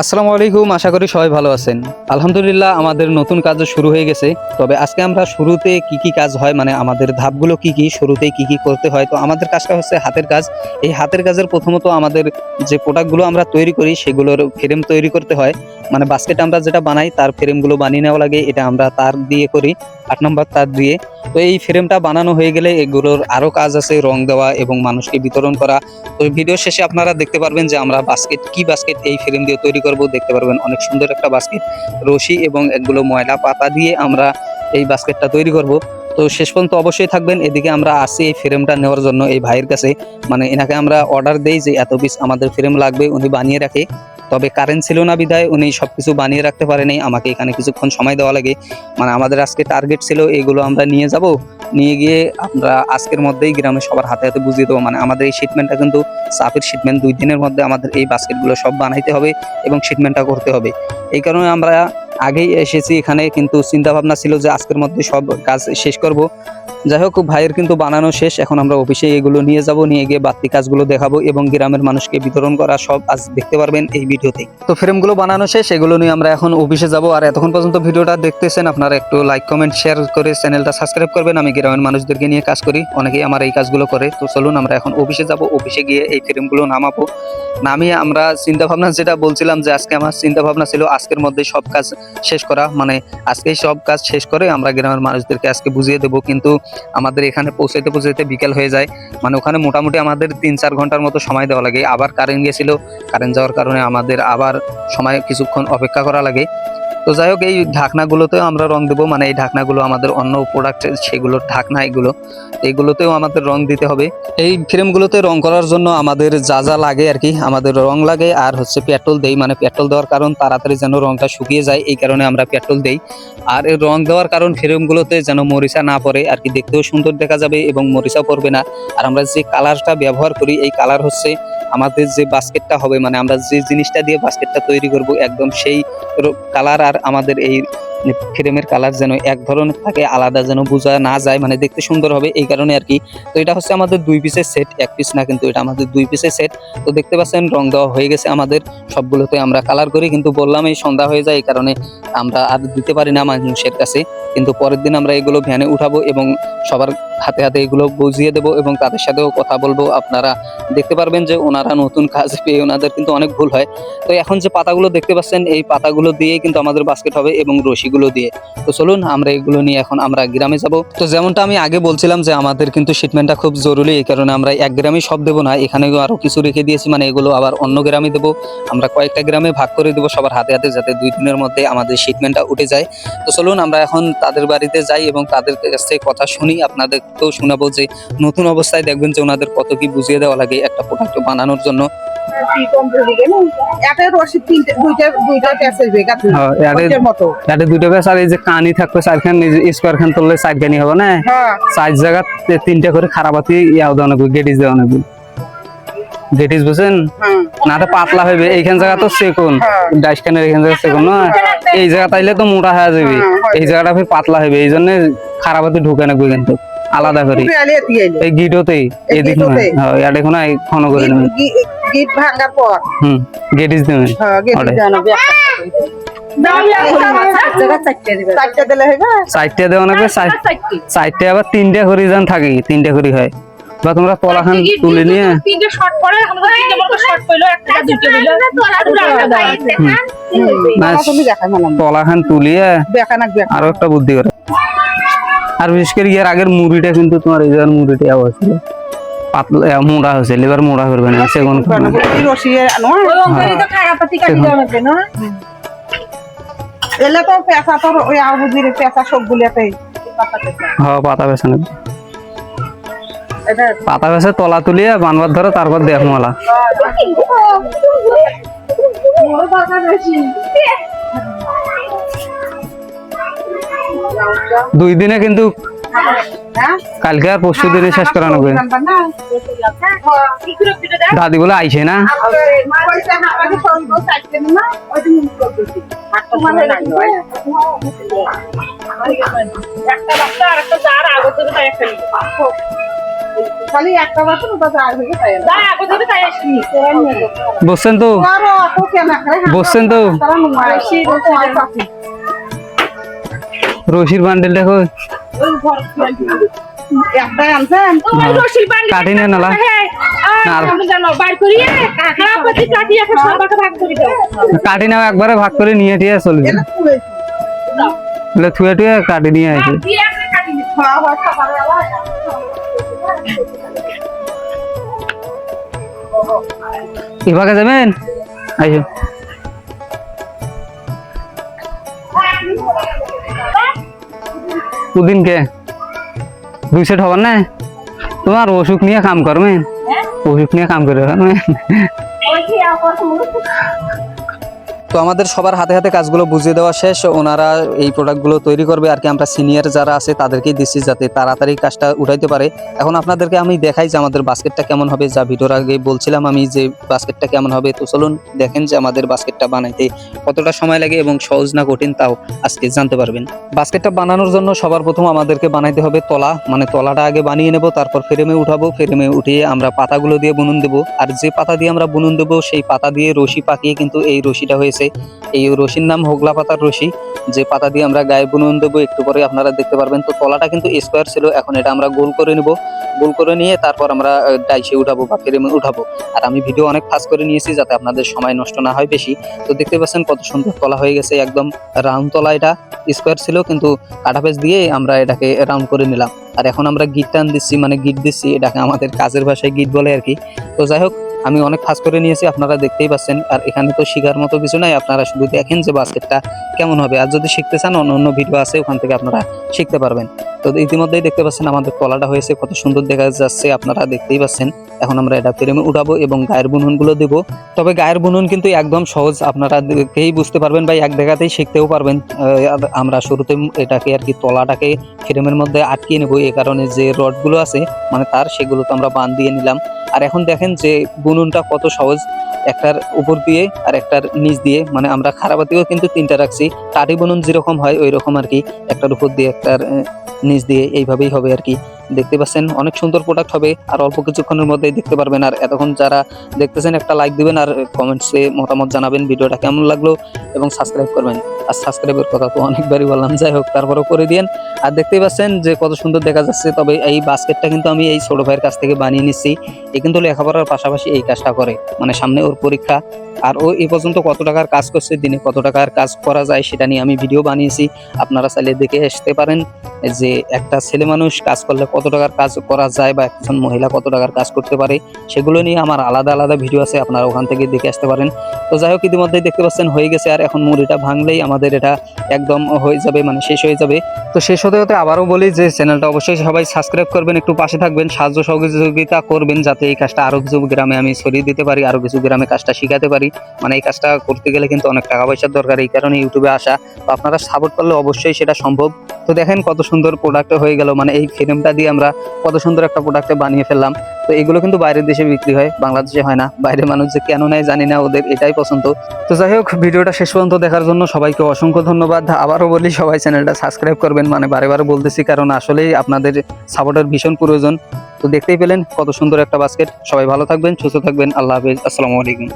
আসসালামু আলাইকুম, আশা করি সবাই ভালো আছেন। আলহামদুলিল্লাহ আমাদের নতুন কাজও শুরু হয়ে গেছে। তবে আজকে আমরা শুরুতে কি কি কাজ হয় মানে আমাদের ধাপগুলো কি কি শুরুতে কি কি করতে হয়। তো আমাদের কাজটা হচ্ছে হাতের কাজ। এই হাতের কাজের প্রথমত আমাদের যে প্রোডাক্টগুলো আমরা তৈরি করি, সেগুলোর ফ্রেম তৈরি করতে হয়। মানে বাস্কেট আমরা যেটা বানাই, তার ফ্রেমগুলো বানিয়ে নেওয়া লাগে। এটা আমরা তার দিয়ে করি। আট নম্বর তার দিয়ে। তো এই ফ্রেমটা বানানো হয়ে গেলে এগুলোর আরও কাজ আছে, রং দেওয়া এবং মানুষকে বিতরণ করা। তো ভিডিও শেষে আপনারা দেখতে পারবেন যে আমরা বাস্কেট কি বাস্কেট এই ফ্রেম দিয়ে তৈরি করব দেখতে পারবেন। অনেক সুন্দর একটা বাস্কেট রশি এবং এগুলো ময়লা পাতা দিয়ে আমরা এই বাস্কেটটা তৈরি করব। তো শেষ পর্যন্ত অবশ্যই থাকবেন, এদিকে আমরা আসি এই ফ্রেমটা নেওয়ার জন্য এই ভাইয়ের কাছে। মানে এনাকে আমরা অর্ডার দেই যে এত পিস আমাদের ফ্রেম লাগবে, উনি বানিয়ে রাখে। তবে কারেন্ট ছিল না বিধায় উনি সবকিছু বানিয়ে রাখতে পারেনি। আমাকে এখানে কিছুক্ষণ সময় দেওয়া লাগে। মানে আমাদের আজকে টার্গেট ছিল, এগুলো আমরা নিয়ে যাব। নিয়ে গিয়ে আমরা আজকের মধ্যেই গ্রামে সবার হাতে হাতে বুঝিয়ে দেবো। মানে আমাদের এই শিটমেন্টটা কিন্তু সাফের শিটমেন্ট দুই দিনের মধ্যে আমাদের এই বাস্কেটগুলো সব বানাইতে হবে এবং শিটমেন্টটা করতে হবে। এই কারণে আমরা আগেই এসেছি এখানে, কিন্তু চিন্তা ভাবনা ছিল যে আজকের মধ্যে সব কাজ শেষ করব। যাই হোক, ভাইয়ের কিন্তু বানানো শেষ। এখন আমরা অফিসে এগুলো নিয়ে যাব, নিয়ে গিয়ে বাড়তি কাজগুলো দেখাবো এবং গ্রামের মানুষকে বিতরণ করা সব আজ দেখতে পারবেন এই ভিডিওতে তো ফ্রেমগুলো বানানো শেষ, এগুলো নিয়ে আমরা এখন অফিসে যাব। আর এতক্ষণ পর্যন্ত ভিডিওটা দেখতেছেন, আপনারা একটু লাইক কমেন্ট শেয়ার করে চ্যানেলটা সাবস্ক্রাইব করবেন। আমি গ্রামের মানুষদেরকে নিয়ে কাজ করি, অনেকেই আমার এই কাজগুলো করে। তো চলুন, আমরা এখন অফিসে যাব। অফিসে গিয়ে এই ফ্রেমগুলো নামাবো। নামিয়ে আমরা চিন্তা ভাবনা যেটা বলছিলাম যে আজকে আমার চিন্তা ভাবনা ছিল আজকের মধ্যে সব কাজ শেষ করা। মানে আজকেই সব কাজ শেষ করে আমরা গ্রামের মানুষদেরকে আজকে বুঝিয়ে দেবো। কিন্তু আমাদের এখানে পৌঁছাইতে পৌঁছাইতে বিকেল হয়ে যায়। মানে ওখানে মোটামুটি আমাদের তিন চার ঘণ্টার মতো সময় দেওয়া লাগে। আবার কারেন্ট গেছিল কারেন্ট যাওয়ার কারণে আমাদের আবার সময় কিছুক্ষণ অপেক্ষা করা লাগে। তো যাই হোক, এই ঢাকনাগুলোতেও আমরা রং দেবো। মানে এই ঢাকনাগুলো আমাদের অন্য প্রোডাক্ট সেগুলোর ঢাকনা এগুলো, এগুলোতেও আমাদের রং দিতে হবে। এই ফ্রেমগুলোতে রং করার জন্য আমাদের যা যা লাগে আর কি, আমাদের রং লাগে আর হচ্ছে পেট্রোল দেই। মানে পেট্রোল দেওয়ার কারণ তাড়াতাড়ি যেন রংটা শুকিয়ে যায়, এই কারণে আমরা পেট্রোল দেই। আর এই রং দেওয়ার কারণ ফ্রেমগুলোতে যেন মরিচা না পড়ে, আর কি দেখতেও সুন্দর দেখা যাবে এবং মরিচা পড়বে না। আর আমরা যে কালারটা ব্যবহার করি, এই কালার হচ্ছে আমাদের যে বাস্কেটটা হবে মানে আমরা যে জিনিসটা দিয়ে বাস্কেটটা তৈরি করব, একদম সেই কালার আর আমাদের এই ফ্রেমের কালার যেন এক ধরনের থাকে, আলাদা যেন বোঝা না যায় মানে দেখতে সুন্দর হবে এই কারণে আর কি। তো এটা হচ্ছে আমাদের দুই পিসের সেট এক পিস না কিন্তু এটা আমাদের দুই পিসের সেট তো দেখতে পাচ্ছেন রং দেওয়া হয়ে গেছে আমাদের, সবগুলোতে আমরা কালার করি, কিন্তু বললাম এই সন্ধ্যা হয়ে যায়, এই কারণে আমরা আর দিতে পারি না মানুষের কাছে। কিন্তু পরের দিন আমরা এগুলো ভ্যানে উঠাবো এবং সবার হাতে হাতে এগুলো বুঝিয়ে দেবো এবং তাদের সাথেও কথা বলব। আপনারা দেখতে পারবেন যে ওনারা নতুন কাজ পেয়ে ওনাদের কিন্তু অনেক ভুল হয়। তো এখন যে পাতাগুলো দেখতে পাচ্ছেন, এই পাতাগুলো দিয়েই কিন্তু আমাদের বাস্কেট হবে এবং রশিগুলো দিয়ে। তো চলুন, আমরা এগুলো নিয়ে এখন আমরা গ্রামে যাব। তো যেমনটা আমি আগে বলছিলাম যে আমাদের কিন্তু শিটমেন্টটা খুব জরুরি, এই কারণে আমরা এক গ্রামে সব দেবো না এখানে আরও কিছু রেখে দিয়েছি মানে এগুলো আবার অন্য গ্রামে দেবো। আমরা কয়েকটা গ্রামে ভাগ করে দেবো সবার হাতে হাতে, যাতে দুই দিনের মধ্যে আমাদের শিটমেন্টটা উঠে যায়। তো চলুন, আমরা এখন তাদের বাড়িতে যাই এবং তাদের কাছ থেকে কথা শুনি। আপনাদেরকেও শোনাবো যে নতুন অবস্থায় দেখবেন যে ওনাদের কত কি বুঝিয়ে দেওয়া লাগে একটা প্রোডাক্ট বানানোর জন্য। দুইটা দুইটা প্যাসেজ বেগা ওইটার মতো। যাতে দুটো বেশ আর এই যে কানি থাকবে চারখান স্কোয়ার খান তুললে চার হবে না? হ্যাঁ। চার জায়গা তিনটা করে খারাপ আতি ইয়াও দেওয়া লাগবে গেটিস দেওয়া লাগবে গেটিস বুঝছেন? হ্যাঁ না তো পাতলা হবে এইখান জায়গা তো সেকুন হ্যাঁ। ডাইসখানের এইখান জায়গা সেকুন না? এই জায়গা তাইলে তো মোটা হয়ে যাবে। হ্যাঁ, এই জায়গাটা পাতলা হবে এই জন্য খারাপ হাতে ঢুকে না আলাদা করে। এই গিটতেই এই এদিক? হ্যাঁ এটা এই ঘন করে নেবেন গিট- গিট- গিট ভাঙার পর। হুম গেটিস দেবেন হ্যাঁ গেট আবার তিনটে করে যান থাকে তিনটে করে হয়। বা তোমরা তলাখান তুলে নিয়ে। তিনটে শর্ট পরে আমাদের তিনটে বড় শর্ট পড়ল একটা দুটো দিলো। না, তুমি দেখা তুলিয়ে দেখা। আরও একটা বুদ্ধি করে। আর বিশেষ করে ইয়ার আগের মুড়িটা কিন্তু তোমার এই জায়গার মুড়িটা আবার পাতলা মোড়া হয়েছে এবার মোড়া করবে না সেগুন এলে তো পেঁচা তোর ওই আবুজির পেঁচা সবগুলিয়াতে হ্যাঁ পাতা বেছে নেবে পাতা বেছে তলা তুলিয়ে বানবার ধরে তারপর দেখ মালা দুই দিনে কিন্তু কালকে আর পরশু দিনে শেষ করানো হবে দাদি বলে আইছে না পয়সা আমাকে সঙ্গ চাইতে না ওই দিন করতেছি একটা বাচ্চা আর একটা যার আগত থেকে তাই একটা নিবো। খালি একটা বাসন ওটা যায় তাই না যা আগে ধরে তাই আসবি বুঝছেন তো বসছেন তো? রশির বান্ডেলটা কই একটাই আনছেন ওই রশির বান্ডি কাটি নে নালা। হ্যাঁ। আছে কাটি নাও একবারে ভাগ করে নিয়ে টিয়ে চলে যাবে এটা তুলে বলে থুয়ে টুয়ে কাটি নিয়ে হয় বেলা এভাগে যাবেন? আইসো। দুদিনকে দুই সেট হবার না তোমার অসুখ নিয়ে কাম করবেন অসুখ নিয়ে কাম করে তো আমাদের সবার হাতে হাতে কাজগুলো বুঝিয়ে দেওয়া শেষ। ওনারা এই প্রোডাক্টগুলো তৈরি করবে। আর কি আমরা সিনিয়র যারা আছে, তাদেরকেই দিচ্ছি যাতে তাড়াতাড়ি কাজটা উঠাইতে পারে। এখন আপনাদেরকে আমি দেখাই যে আমাদের বাস্কেটটা কেমন হবে। যা ভিডিওর আগে বলছিলাম আমি যে বাস্কেটটা কেমন হবে। তো চলুন দেখেন যে আমাদের বাস্কেটটা বানাইতে কতটা সময় লাগে এবং সহজ না কঠিন তাও আজকে জানতে পারবেন। বাস্কেটটা বানানোর জন্য সবার প্রথম আমাদেরকে বানাইতে হবে তলা। মানে তলাটা আগে বানিয়ে নেব, তারপর ফ্রেমে উঠাবো। ফ্রেমে উঠিয়ে আমরা পাতাগুলো দিয়ে বুনুন দেবো। আর যে পাতা দিয়ে আমরা বুনুন দেবো, সেই পাতা দিয়ে রশি পাকিয়ে কিন্তু এই রশিটা হয়েছে। এই রশির নাম হোগলা পাতার রশি। যে পাতা দিয়ে আমরা গায়ে বুনুন দেবো, একটু পরে আপনারা দেখতে পারবেন। তো তলাটা কিন্তু স্কোয়ার ছিল, এখন এটা আমরা গোল করে নেব। গোল করে নিয়ে তারপর আমরা ডাইসে উঠাবো বা ফ্রেমে উঠাবো। আর আমি ভিডিও অনেক ফাস্ট করে নিয়েছি যাতে আপনাদের সময় নষ্ট না হয় বেশি। তো দেখতে পাচ্ছেন কত সুন্দর তলা হয়ে গেছে, একদম রাউন্ড তলা এটা। স্কোয়ার ছিল, কিন্তু কাটা পেজ দিয়ে আমরা এটাকে রাউন্ড করে নিলাম। আর এখন আমরা গিট টান দিচ্ছি মানে গিট দিচ্ছি, এটাকে আমাদের কাজের ভাষায় গিট বলে আর কি। তো যাই হোক আমি অনেক ফাঁস করে নিয়েছি, আপনারা দেখতেই পাচ্ছেন। আর এখানে তো শেখার মতো কিছু নাই, আপনারা শুধু দেখেন যে বাস্কেটটা কেমন হবে। আর যদি শিখতে চান, অন্য অন্য ভিডিও আছে, ওখান থেকে আপনারা শিখতে পারবেন। তো ইতিমধ্যেই দেখতে পাচ্ছেন, আমাদের তলাটা হয়েছে, কত সুন্দর দেখা যাচ্ছে, আপনারা দেখতেই পাচ্ছেন। এখন আমরা এটা ফ্রেমে উঠাবো এবং গায়ের বুননগুলো দেবো। তবে গায়ের বুনন কিন্তু একদম সহজ, আপনারা দেখেই বুঝতে পারবেন বা এক জায়গাতেই শিখতেও পারবেন। আমরা শুরুতে এটাকে আর কি তলাটাকে ফ্রেমের মধ্যে আটকিয়ে নেব এই কারণে যে রডগুলো আছে মানে তার, সেগুলো তো আমরা বান দিয়ে নিলাম। আর এখন দেখেন যে বুনুনটা কত সহজ, একটার উপর দিয়ে আর একটার নিচ দিয়ে। মানে আমরা খারাপাতিও কিন্তু তিনটা রাখছি। কাটি বুনুন যেরকম হয় ওই রকম আর কি, একটার উপর দিয়ে, একটার নিচ দিয়ে, এইভাবেই হবে আর কি। দেখতে পাচ্ছেন, অনেক সুন্দর প্রোডাক্ট হবে। আর অল্প কিছুক্ষণের মধ্যেই দেখতে পারবেন। আর এতক্ষণ যারা দেখতেছেন, একটা লাইক দিবেন আর কমেন্টসে মতামত জানাবেন ভিডিওটা কেমন লাগল এবং সাবস্ক্রাইব করবেন। আর সাবস্ক্রাইবের কথা তো অনেকবারই বললাম। যাই হোক, তারপরেও করে দিন আর দেখতেই পাচ্ছেন যে কত সুন্দর দেখা যাচ্ছে। তবে এই বাস্কেটটা কিন্তু আমি এই ছোট ভাইয়ের কাছ থেকে বানিয়ে নিচ্ছি। এ কিন্তু লেখাপড়ার পাশাপাশি এই কাজটা করে। মানে সামনে ওর পরীক্ষা। আর ও এই পর্যন্ত কত টাকার কাজ করছে, দিনে কত টাকার কাজ করা যায়, সেটা নিয়ে আমি ভিডিও বানিয়েছি। আপনারা চাইলে দেখে আসতে পারেন যে একটা ছেলে মানুষ কাজ করলে কত টাকার কাজ করা যায় বা একজন মহিলা কত টাকার কাজ করতে পারে, সেগুলো নিয়ে আমার আলাদা আলাদা ভিডিও আছে, আপনারা ওখান থেকে দেখে আসতে পারেন। তো যাই হোক ইতিমধ্যে দেখতে পাচ্ছেন, হয়ে গেছে আর এখন মুড়িটা ভাঙলেই আমাদের এটা একদম হয়ে যাবে মানে শেষ হয়ে যাবে। তো শেষ হতে হতে আবারও বলি যে চ্যানেলটা অবশ্যই সবাই সাবস্ক্রাইব করবেন, একটু পাশে থাকবেন, সাহায্য সহযোগিতা করবেন, যাতে এই কাজটা আরও কিছু গ্রামে আমি ছড়িয়ে দিতে পারি, আরও কিছু গ্রামে কাজটা শিখাতে পারি। মানে এই কাজটা করতে গেলে কিন্তু অনেক টাকা পয়সার দরকার, এই কারণে ইউটিউবে আসা। তো আপনারা সাপোর্ট করলে অবশ্যই সেটা সম্ভব। তো দেখেন কত সুন্দর প্রোডাক্ট হয়ে গেল মানে এই ফ্রেমটা দিয়ে আমরা কত সুন্দর একটা প্রোডাক্টে বানিয়ে ফেললাম। তো এগুলো কিন্তু বাইরের দেশে বিক্রি হয়, বাংলাদেশে হয় না। বাইরের মানুষ যে কেন নেয় জানি না, ওদের এটাই পছন্দ। তো যাই হোক, ভিডিওটা শেষ পর্যন্ত দেখার জন্য সবাইকে অসংখ্য ধন্যবাদ। আবারও বলি, সবাই চ্যানেলটা সাবস্ক্রাইব করবেন। মানে বারে বারে বলতেছি, কারণ আসলেই আপনাদের সাপোর্টের ভীষণ প্রয়োজন। তো দেখতেই পেলেন কত সুন্দর একটা বাস্কেট সবাই ভালো থাকবেন, সুস্থ থাকবেন। আল্লাহ হাফিজ। আসসালামু আলাইকুম।